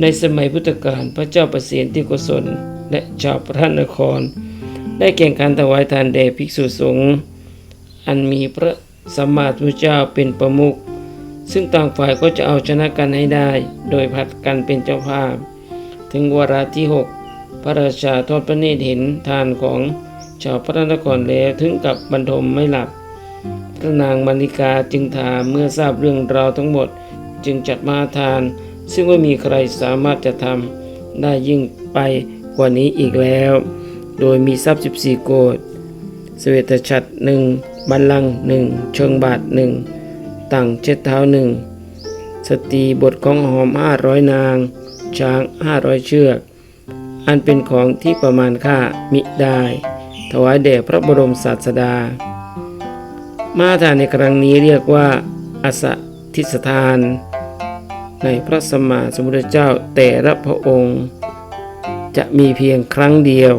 ในสมัยพุทธกาลพระเจ้าประเสียนที่โกศล และชาวพระนคร ได้แข่งขันถวายทานแด่ภิกษุสงฆ์อันมีพระสัมมาสัมพุทธเจ้าเป็นประมุขซึ่งต่างฝ่ายก็จะเอาชนะกันให้ได้ โดยผัดกันเป็นเจ้าภาพ ถึงวาระที่ 6 พระราชาทอดพระเนตรเห็นทานของชาวพระนครแล้วถึงกับบรรทมไม่หลับ พระนางมาริกาจึงถามเมื่อทราบเรื่องราวทั้งหมดจึงจัดมาทาน ซึ่งไม่มีใครสามารถจะทำได้ยิ่งไปกว่านี้อีกแล้ว โดยมีทรัพย์ 14 โกดเสวตฉัตรหนึ่งบัลลังก์หนึ่งเชิงบาทหนึ่งต่างเช็ดเท้าหนึ่งสตรีบทของหอมห้าร้อยนาง ช้างห้าร้อยเชือก อันเป็นของที่ประมาณค่ามิได้ ถวายแด่พระบรมศาสดา มาทานในครั้งนี้เรียกว่าอสทิสทาน ในพระสัมมาสัมพุทธเจ้าแต่ละพระองค์ จะมีเพียงครั้งเดียว